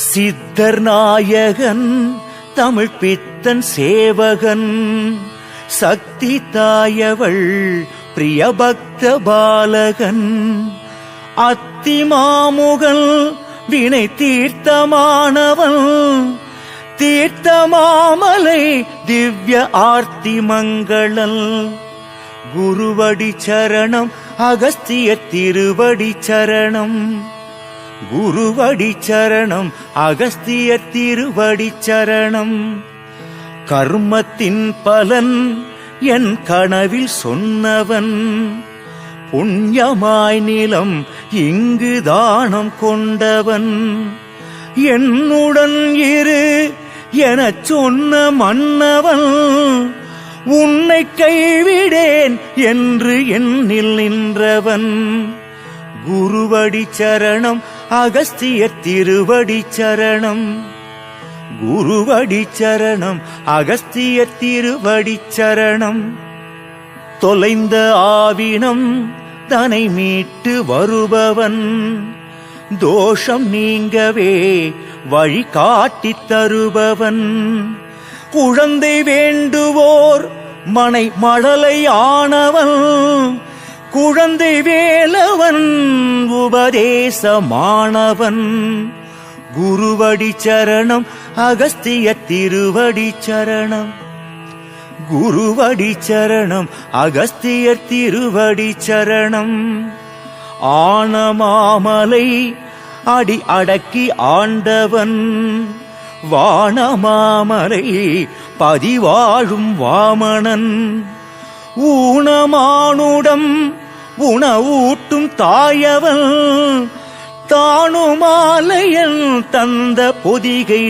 சித்தர் நாயகன் தமிழ் பித்தன் சேவகன். சக்தி தாயவள் பிரியபக்த பாலகன். அத்திமாமுகன் வினை தீர்த்தமானவன் தீர்த்தமாமலை திவ்ய ஆர்த்தி மங்களல். குருவடி சரணம் அகஸ்திய திருவடி சரணம். குருவடி சரணம் அகஸ்திய திருவடி சரணம் கர்மத்தின் பலன் என் கனவில் சொன்னவன். புண்ணியமாய் நிலம் இங்கு தானம் கொண்டவன். என்னுடன் இரு எனச் சொன்ன மன்னவன். உன்னை கைவிடேன் என்று எண்ணில் நின்றவன். குருவடி சரணம் அகஸ்தியர் திருவடி சரணம். குருவடி சரணம் அகஸ்தியர் திருவடி சரணம். தொலைந்த ஆவினம் தனை மீட்டு வருபவன். தோஷம் நீங்கவே வழி காட்டித் தருபவன். குழந்தை வேண்டுவோர் மனை மழலை ஆனவன் குழந்தை வேலவன். உபதேசமானவன். குருவடி சரணம் அகஸ்திய திருவடி சரணம் குருவடி சரணம் அகஸ்திய திருவடி சரணம் ஆனமாமலை அடி அடக்கி ஆண்டவன். வானமாமலை பதிவாழும் வாமணன். ஊனமானுடம் உணவூட்டும் தாயவன் தானுமாலையன் தந்த பொதிகை